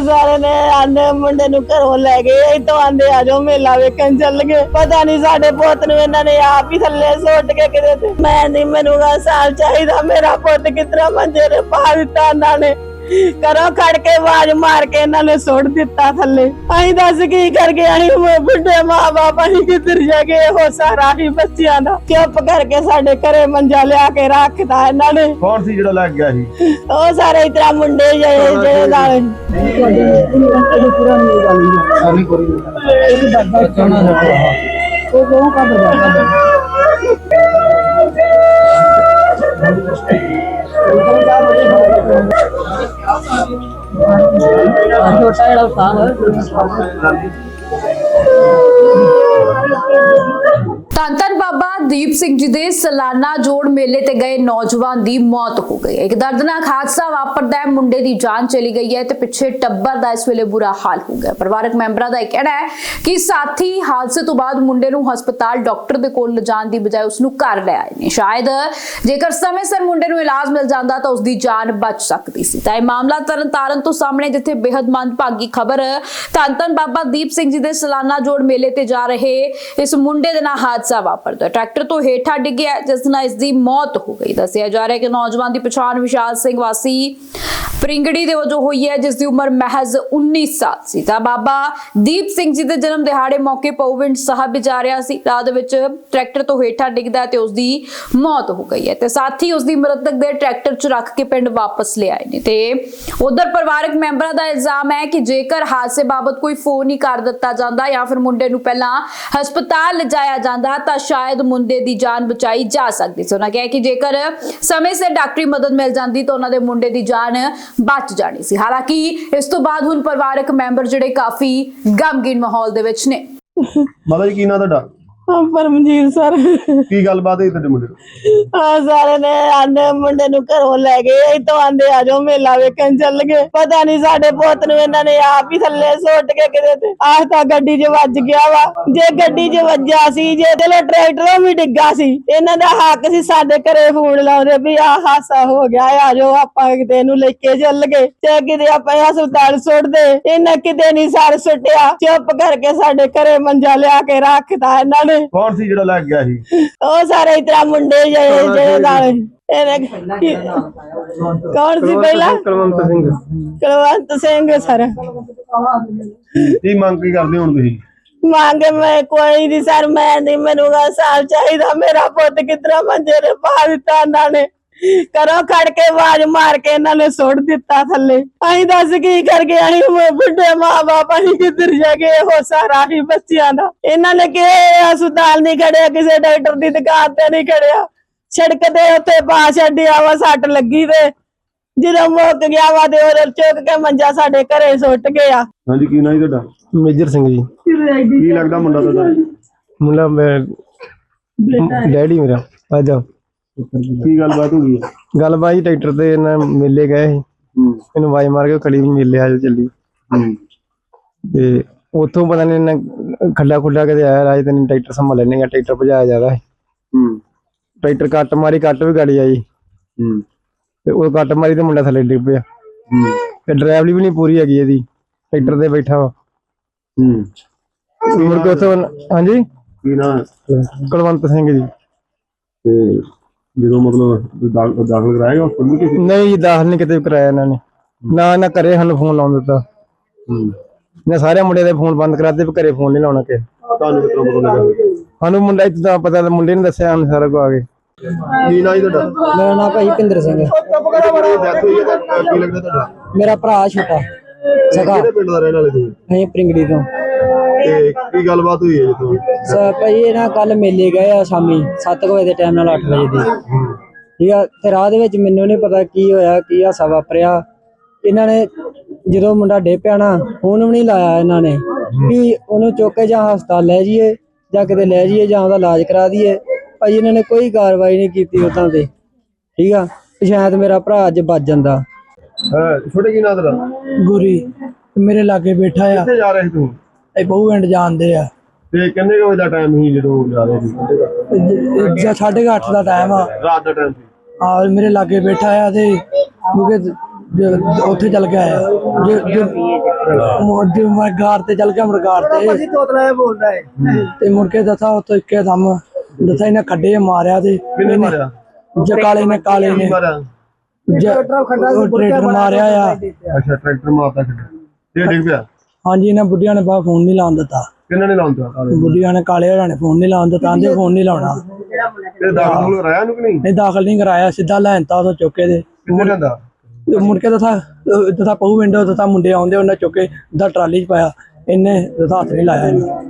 ਉਹ ਸਾਰੇ ਨੇ ਆਂਦੇ ਮੁੰਡੇ ਨੂੰ ਘਰੋਂ ਲੈ ਗਏ ਇਤੋਂ ਆਂਦੇ ਆ ਜਾਓ ਮੇਲਾ ਵੇਖਣ ਚੱਲ ਗਏ। ਪਤਾ ਨਹੀਂ ਸਾਡੇ ਪੁੱਤ ਨੂੰ ਇਹਨਾਂ ਨੇ ਆਪ ਹੀ ਥੱਲੇ ਸੁੱਟ ਕੇ ਕਿਤੇ ਮੈਂ ਨਹੀਂ ਮੈਨੂੰ ਸਾਲ ਚਾਹੀਦਾ, ਮੇਰਾ ਪੁੱਤ ਕਿਤਨਾ ਮੰਜੇ ਤੇ ਪਾ ਦਿੱਤਾ ਇਹਨਾਂ ਨੇ। ਕਰੋ ਖੜ ਕੇ ਆਵਾਜ਼ ਮਾਰ ਕੇ ਇਹਨਾਂ ਨੇ ਸੁੱਟ ਦਿੱਤਾ ਥੱਲੇ। ਅਸੀਂ ਦੱਸ ਕੀ ਕਰ ਗਏ? ਅਸੀਂ ਉਹ ਬੁੱਢੇ ਮਾਂ-ਬਾਪ ਅਸੀਂ ਕਿੱਧਰ ਜਾ ਗਏ? ਉਹ ਸਾਰਾ ਹੀ ਬੱਚਿਆਂ ਦਾ ਚੁੱਪ ਕਰਕੇ ਸਾਡੇ ਘਰੇ ਮੰਜਾ ਲਿਆ ਕੇ ਰੱਖਤਾ ਇਹਨਾਂ ਨੇ। ਕੌਣ ਸੀ ਜਿਹੜਾ ਲੱਗ ਗਿਆ ਸੀ? ਉਹ ਸਾਰੇ ਇਤਰਾ ਮੁੰਡੇ ਜਿਹੜੇ ਜਿਹੜੇ ਨਾਲ। ਧੰਨ I'm so tired of summer. ਧੰਨ ਬਾਬਾ ਦੀਪ ਸਿੰਘ ਜੀ ਦੇ ਸਾਲਾਨਾ ਜੋੜ ਮੇਲੇ ਤੇ ਗਏ ਨੌਜਵਾਨ ਦੀ ਮੌਤ ਹੋ ਗਈ ਹੈ ਇੱਕ ਦਰਦਨਾਕ ਹਾਦਸਾ ਵਾਪਰਦਾ ਹੈ ਮੁੰਡੇ ਦੀ ਜਾਨ ਚਲੀ ਗਈ ਹੈ ਤੇ ਪਿੱਛੇ ਟੱਬਰ ਦਾ ਇਸ ਵੇਲੇ ਬੁਰਾ ਹਾਲ ਹੋ ਗਿਆ ਪਰਿਵਾਰਕ ਮੈਂਬਰਾਂ ਦਾ ਇਹ ਕਹਿਣਾ ਹੈ ਕਿ ਸਾਥੀ ਹਾਦਸੇ ਤੋਂ ਬਾਅਦ ਮੁੰਡੇ ਨੂੰ ਹਸਪਤਾਲ ਡਾਕਟਰ ਦੇ ਕੋਲ ਲਿਜਾਣ ਦੀ ਬਜਾਏ ਉਸ ਨੂੰ ਘਰ ਲੈ ਆਏ ਨੇ ਸ਼ਾਇਦ ਜੇਕਰ ਸਮੇਂ ਸਿਰ ਮੁੰਡੇ ਨੂੰ ਇਲਾਜ ਮਿਲ ਜਾਂਦਾ ਤਾਂ ਉਸ ਦੀ ਜਾਨ ਬਚ ਸਕਦੀ ਸੀ ਤਾਂ ਇਹ ਮਾਮਲਾ ਤਰਨਤਾਰਨ ਤੋਂ ਸਾਹਮਣੇ ਜਿੱਥੇ ਬੇहद ਮੰਦਭਾਗੀ ਖਬਰ ਧੰਨ ਧੰਨ ਬਾਬਾ ਦੀਪ ਸਿੰਘ ਜੀ ਦੇ ਸਾਲਾਨਾ ਜੋੜ ਮੇਲੇ ਤੇ ਜਾ ਰਹੇ ਇਸ ਮੁੰਡੇ ਦੇ ਨਾਲ ਹਾਦਸਾ ਵਾਪਰਦਾ ਟਰੈਕਟਰ ਤੋਂ ਹੇਠਾਂ ਡਿੱਗਿਆ ਜਿਸ ਨਾਲ ਇਸ ਦੀ ਮੌਤ ਹੋ ਗਈ। ਦੱਸਿਆ ਜਾ ਰਿਹਾ ਹੈ ਕਿ ਨੌਜਵਾਨ ਦੀ ਪਛਾਣ ਵਿਸ਼ਾਲ ਸਿੰਘ ਵਾਸੀ ਪ੍ਰਿੰਗੜੀ ਦੇ ਵਜੋਂ ਹੋਈ ਹੈ, ਜਿਸ ਦੀ ਉਮਰ ਮਹਿਜ਼ 19 ਸਾਲ ਸੀ। ਤਾਂ ਬਾਬਾ ਦੀਪ ਸਿੰਘ ਜੀ ਦੇ ਜਨਮ ਦਿਹਾੜੇ ਮੌਕੇ ਪਉਵਿੰਡ ਸਾਹਿਬ ਜਾ ਰਿਹਾ ਸੀ। ਰਾਹ ਦੇ ਵਿੱਚ ਟਰੈਕਟਰ ਤੋਂ ਹੇਠਾਂ ਡਿੱਗਦਾ ਤੇ ਉਸ ਦੀ ਮੌਤ ਹੋ ਗਈ ਹੈ। ਤੇ ਸਾਥੀ ਉਸ ਦੀ ਮ੍ਰਿਤਕ ਦੇ ਟਰੈਕਟਰ 'ਚ ਰੱਖ ਕੇ ਪਿੰਡ ਵਾਪਸ ਲਿਆਏ ਨੇ। ਤੇ ਉਧਰ ਪਰਿਵਾਰਕ ਮੈਂਬਰਾਂ ਦਾ ਇਲਜ਼ਾਮ ਹੈ ਕਿ ਜੇਕਰ ਹਾਦਸੇ ਬਾਬਤ ਕੋਈ ਫੋਨ ਹੀ ਕਰ ਦਿੱਤਾ ਜਾਂਦਾ ਜਾਂ ਫਿਰ ਮੁੰਡੇ ਨੂੰ ਪਹਿਲਾਂ ਹਸਪਤਾਲ ਲਿਜਾਇਆ ਜਾਂਦਾ, ਤਾਂ ਸ਼ਾਇਦ ਮੁੰਡੇ ਦੀ ਜਾਨ ਬਚਾਈ ਜਾ ਸਕਦੀ ਸੀ। ਉਹਨਾਂ ਕਿਹਾ ਕਿ ਜੇਕਰ ਸਮੇਂ ਸਿਰ ਡਾਕਟਰੀ ਮਦਦ ਮਿਲ ਜਾਂਦੀ ਤਾਂ ਉਹਨਾਂ ਦੇ ਮੁੰਡੇ ਦੀ ਜਾਨ ਬਚ ਜਾਣੀ ਸੀ। ਹਾਲਾਂਕਿ ਇਸ ਤੋਂ ਬਾਅਦ ਹੁਣ ਪਰਿਵਾਰਕ ਮੈਂਬਰ ਜਿਹੜੇ ਕਾਫੀ ਗਮਗੀਨ ਮਾਹੌਲ ਦੇ ਵਿੱਚ ਨੇ। ਮਾਤਾ ਜੀ, ਕੀ ਨਾਂ ਤੁਹਾਡਾ? ਪਰਮਜੀਤ ਸਰ। ਕੀ ਗੱਲਬਾਤ ਹੋਈ ਤੁਹਾਡੇ ਮੁੰਡੇ ਨੂੰ ਆ ਸਾਰੇ ਨੇ ਆਂਦੇ ਮੁੰਡੇ ਨੂੰ ਘਰੋਂ ਲੈ ਗਏ ਇਤੋਂ ਆਂਦੇ ਆ ਜਾਓ ਮੇਲਾ ਵੇਖਣ ਚੱਲ ਗਏ। ਪਤਾ ਨਹੀਂ ਸਾਡੇ ਪੁੱਤ ਨੂੰ ਇਹਨਾਂ ਨੇ ਆਪ ਹੀ ਥੱਲੇ ਸੁੱਟ ਕੇ ਕਿਤੇ ਤੇ ਆਹ ਤਾਂ ਗੱਡੀ 'ਚ ਵੱਜ ਗਿਆ ਵਾ। ਜੇ ਗੱਡੀ 'ਚ ਵੱਜਿਆ ਸੀ ਜੇ ਚਲੋ ਟਰੈਕਟਰੋਂ ਵੀ ਡਿੱਗਾ ਸੀ ਇਹਨਾਂ ਦਾ ਹੱਕ ਸੀ ਸਾਡੇ ਘਰੇ ਫੋਨ ਲਾਉਂਦੇ ਵੀ ਆਹ ਹਾਸਾ ਹੋ ਗਿਆ ਆ ਜਾਓ ਆਪਾਂ ਕਿਤੇ ਇਹਨੂੰ ਲੈ ਕੇ ਚੱਲ ਗਏ। ਤੇ ਕਿਤੇ ਆਪਾਂ ਹਸਪਤਾਲ ਸੁੱਟਦੇ ਇਹਨਾਂ ਕਿਤੇ ਨਹੀਂ ਸਰ ਸੁੱਟਿਆ। ਚੁੱਪ ਕਰਕੇ ਸਾਡੇ ਘਰੇ ਮੰਜਾ ਲਿਆ ਕੇ ਰੱਖਤਾ ਇਹਨਾਂ ਨੇ। ਕੌਣ ਸੀ ਜਿਹੜਾ ਲੱਗ ਗਿਆ ਸੀ? ਉਹ ਸਾਰੇ ਇਤਰਾ ਮੁੰਡੇ ਜਿਹੜੇ ਜਿਹੜੇ ਨਾਲ ਇਹਨੇ ਕੌਣ ਸੀ ਪਹਿਲਾਂ? ਕਲਵੰਤ ਸਿੰਘ। ਕੁਲਵੰਤ ਸਿੰਘ ਸਰ। ਕੀ ਮੰਗ ਕੀ ਕਰਦੇ ਹੁਣ ਤੁਸੀਂ? ਮੰਗੇ ਮੈਂ ਕੋਈ ਨਹੀਂ ਸਰ ਮੈਂ ਨਹੀਂ ਮੈਨੂੰ ਗਾ ਸਾਲ ਚਾਹੀਦਾ। ਮੇਰਾ ਪੁੱਤ ਕਿਤਨਾ ਮੰਜੇ ਤੇ ਪਾ ਦਿੱਤਾ ਇਹਨਾਂ ਨੇ। ਕਰੋ ਖੜ ਕੇ ਆਵਾਜ਼ ਮਾਰ ਕੇ ਇਹਨਾਂ ਨੇ ਸੁੱਟ ਦਿੱਤਾ ਥੱਲੇ। ਅਸੀਂ ਦੱਸ ਕੀ ਕਰ ਗਏ? ਅਸੀਂ ਬੁੱਢੇ ਮਾਂ-ਬਾਪ ਅਸੀਂ ਕਿੱਧਰ ਜਾ ਗਏ? ਉਹ ਸਾਰਾ ਹੀ ਬੱਚਿਆਂ ਦਾ। ਇਹਨਾਂ ਨੇ ਕਿ ਹਸਪਤਾਲ ਨਹੀਂ ਖੜਿਆ ਕਿਸੇ ਡਾਕਟਰ ਦੀ ਦੁਕਾਨ ਤੇ ਨਹੀਂ ਖੜਿਆ। ਸੜਕ ਤੇ ਉੱਤੇ ਪਾ ਛੱਡਿਆ ਵਾ ਸੱਟ ਲੱਗੀ ਤੇ। ਜਦੋਂ ਮੁੱਕ ਗਿਆ ਵਾ ਤੇ ਉਹ ਚੁੱਕ ਕੇ ਮੰਜਾ ਸਾਡੇ ਘਰੇ ਸੁੱਟ ਗਿਆ। ਹਾਂਜੀ ਕੀ ਨਾਂ ਜੀ ਤੁਹਾਡਾ? ਮੇਜਰ ਸਿੰਘ ਜੀ। ਕੀ ਲੱਗਦਾ ਮੁੰਡਾ ਤੁਹਾਡਾ? ਮੁੰਡਾ ਮੈਂ ਡੈਡੀ ਮੇਰਾ ਆ ਜਾ ਕੀ ਗੱਲਬਾਤ ਹੋ ਗਈ? ਹੈ ਗੱਲ ਬਾਈ ਟਰੈਕਟਰ ਤੇ ਇਹਨਾਂ ਮੇਲੇ ਗਏ ਸੀ। ਹੂੰ। ਇਹਨੂੰ ਵਾਈ ਮਾਰ ਕੇ ਖੜੀ ਮੇਲੇ ਆ ਜਾ ਚੱਲੀ। ਹੂੰ। ਤੇ ਉੱਥੋਂ ਪਤਾ ਨਹੀਂ ਇਹਨੇ ਖੱਡਾ ਖੁੱਡਾ ਕਿਤੇ ਆਇਆ ਰਾਜ ਤੇ ਟਰੈਕਟਰ ਸੰਭਾਲ ਲੈਣੇ ਟਰੈਕਟਰ ਭਜਾਇਆ ਜ਼ਿਆਦਾ ਸੀ। ਹੂੰ। ਟਰੈਕਟਰ ਕੱਟ ਮਾਰੀ ਕੱਟ ਵੀ ਗਾੜੀ ਆਈ। ਹੂੰ। ਤੇ ਉਹ ਕੱਟ ਮਾਰੀ ਤੇ ਮੁੰਡਾ ਥੱਲੇ ਡਿੱਗ ਪਿਆ। ਹੂੰ। ਤੇ ਡਰਾਈਵਰੀ ਵੀ ਨਹੀਂ ਪੂਰੀ ਹੈਗੀ ਇਹਦੀ। ਟਰੈਕਟਰ ਤੇ ਬੈਠਾ ਵਾ। ਹੂੰ। ਮੁੜ ਕੇ ਉੱਥੋਂ ਹਾਂਜੀ? ਕੀ ਨਾਂ? ਕੁਲਵੰਤ ਸਿੰਘ ਜੀ। ਤੇ ਜਦੋਂ ਮਤਲਬ ਦਾਖਲ ਦਾਖਲ ਕਰਾਏਗਾ ਹਸਪਤਾਲ ਕਿਸੇ ਨਹੀਂ ਜੀ ਦਾਖਲ ਨਹੀਂ ਕਿਤੇ ਵੀ ਕਰਾਇਆ ਇਹਨਾਂ ਨੇ। ਨਾ ਨਾ ਘਰੇ ਸਾਨੂੰ ਫੋਨ ਲਾਉਣ ਦਿੱਤਾ। ਹੂੰ। ਮੈਂ ਸਾਰੇ ਮੁੰਡੇ ਦੇ ਫੋਨ ਬੰਦ ਕਰਾਤੇ ਵੀ ਘਰੇ ਫੋਨ ਨਹੀਂ ਲਾਉਣਾ ਕਿ ਤੁਹਾਨੂੰ ਕਿਤਨਾ ਪਤਾ ਲੱਗਾ? ਸਾਨੂੰ ਮੁੰਡਾ ਇੱਥੇ ਦਾ ਪਤਾ ਮੁੰਡੇ ਨੇ ਦੱਸਿਆ ਸਾਨੂੰ ਸਾਰਾ ਕੁਝ ਆ ਕੇ। ਕੀ ਨਾਂ ਤੁਹਾਡਾ? ਮੇਰਾ ਨਾਮ ਭਾਈ ਭਿੰਦਰ ਸਿੰਘ ਡੈਥ ਹੋਈ ਹੈ ਤਾਂ ਕੀ ਲੱਗਦਾ ਤੁਹਾਡਾ? ਮੇਰਾ ਭਰਾ ਛੋਟਾ। ਸਗਾ ਕਿਹੜੇ ਪਿੰਡ ਦਾ ਰਹਿਣ ਵਾਲੇ ਤੁਸੀਂ? ਅਸੀਂ ਪ੍ਰਿੰਗੜੀ ਤੋਂ। ਤੇ ਕੀ ਗੱਲਬਾਤ ਹੋਈ ਹੈ ਜਦੋਂ ਸ ਭਾਈ ਇਹ ਨਾ ਕੱਲ ਮੇਲੇ ਗਏ ਆ ਸ਼ਾਮੀ 7 ਵਜੇ ਦੇ ਟਾਈਮ ਨਾਲ 8 ਵਜੇ ਦੀ। ਠੀਕ ਆ ਤੇ ਰਾਹ ਦੇ ਵਿੱਚ ਮੈਨੂੰ ਨਹੀਂ ਪਤਾ ਕੀ ਹੋਇਆ ਕੀ ਹਾਸਾ ਵਾਪਰਿਆ। ਇਹਨਾਂ ਨੇ ਜਦੋਂ ਮੁੰਡਾ ਡੇ ਪਿਆ ਨਾ ਫੋਨ ਵੀ ਨਹੀਂ ਲਾਇਆ ਇਹਨਾਂ ਨੇ। ਵੀ ਉਹਨੂੰ ਚੁੱਕ ਕੇ ਜਾਂ ਹਸਪਤਾਲ ਲੈ ਜਾਈਏ ਜਾਂ ਕਿਤੇ ਲੈ ਜਾਈਏ ਜਾਂ ਉਹਦਾ ਇਲਾਜ ਕਰਾ ਦਈਏ। ਭਾਈ ਇਹਨਾਂ ਨੇ ਕੋਈ ਕਾਰਵਾਈ ਨਹੀਂ ਕੀਤੀ ਉਤਾਂ ਤੇ। ਠੀਕ ਆ ਸ਼ਾਇਦ ਮੇਰਾ ਭਰਾ ਅੱਜ ਬਚ ਜਾਂਦਾ। ਹਾਂ ਛੋਟੇ ਕੀ ਨਾਂ ਤੇਰਾ? ਗੁਰੀ ਮੇਰੇ ਲਾਗੇ ਬੈਠਾ ਆ। ਕਿੱਥੇ ਜਾ ਰਹੇ ਤੂੰ? ਇਹ ਬਹੁ ਪਿੰਡ ਜਾਂਦੇ ਆ। ਤੇ ਕਿੰਨੇ ਕੁ ਵਜੇ ਦਾ ਟਾਈਮ ਸੀ ਜਦੋਂ ਜਾ ਰਹੇ ਸੀ? ਜਾਂ ਸਾਢੇ ਕੁ ਅੱਠ ਦਾ ਟਾਈਮ ਆ। ਰਾਤ ਦਾ ਟਾਈਮ ਸੀ। ਆ ਮੇਰੇ ਲਾਗੇ ਬੈਠਾ ਆ ਤੇ ਕਿਉਂਕਿ ਜੇ ਉੱਥੇ ਚੱਲ ਗਿਆ ਆ ਜੇ ਜੇ ਜੇ ਮੈਂ ਗਾਰ ਤੇ ਚੱਲ ਗਿਆ ਮੁੜ ਗਾਰ ਤੇ। ਤੋਤਲਾ ਬੋਲਦਾ ਹੈ। ਤੇ ਮੁੜ ਕੇ ਦੱਸਾ ਉੱਥੇ ਇੱਕੇ ਦਮ ਦੱਸਾ ਇਹਨੇ ਖੱਡੇ ਮਾਰਿਆ ਤੇ ਕਿੰਨੇ ਮਾਰਿਆ? ਜੇ ਕਾਲੇ ਨੇ ਕਾਲੇ ਨੇ। ਮਾਰਿਆ? ਉਹ ਟਰੈਕਟਰ ਮਾਰਿਆ ਆ। ਅੱਛਾ ਟਰੈਕਟਰ ਮਾਰਦਾ ਕਿੱਥੇ ਇਹ ਡਿੱਗ ਪਿਆ? ਹਾਂਜੀ ਇਹਨਾਂ ਬੁੱਢੀਆਂ ਨੇ ਬਾ ਫੋਨ ਨਹੀਂ ਲਾਉਣ ਦਿੱਤਾ। ਕਿੰਨਾਂ ਨੇ ਲਾਉਂਦਾ ਬੁੱਢੀਆਂ ਨੇ ਕਾਲੇ ਹੋਰਾਂ ਨੇ ਫੋਨ ਨਹੀਂ ਲਾਉਣ ਦਿੱਤਾ ਆਂਦੇ ਫੋਨ ਨਹੀਂ ਲਾਉਣਾ। ਇਹ ਦਾਖਲ ਨੂੰ ਕਰਾਇਆ ਨੂੰ ਕਿ ਨਹੀਂ? ਨਹੀਂ ਦਾਖਲ ਨਹੀਂ ਕਰਾਇਆ ਸਿੱਧਾ ਲੈਣ ਤਾ ਉਹ ਚੁੱਕੇ ਦੇ। ਕਿੱਥੇ ਜਾਂਦਾ ਤੇ ਮੁੜ ਕੇ ਦਥਾ ਦਥਾ ਪਹੂ ਵਿੰਡੋ ਦਥਾ ਮੁੰਡੇ ਆਉਂਦੇ ਉਹਨਾਂ ਚੁੱਕ ਦਾ ਟਰਾਲੀ 'ਚ ਪਾਇਆ। ਇਹਨੇ ਹੱਥ ਨਹੀਂ ਲਾਇਆ ਇਹਨੂੰ।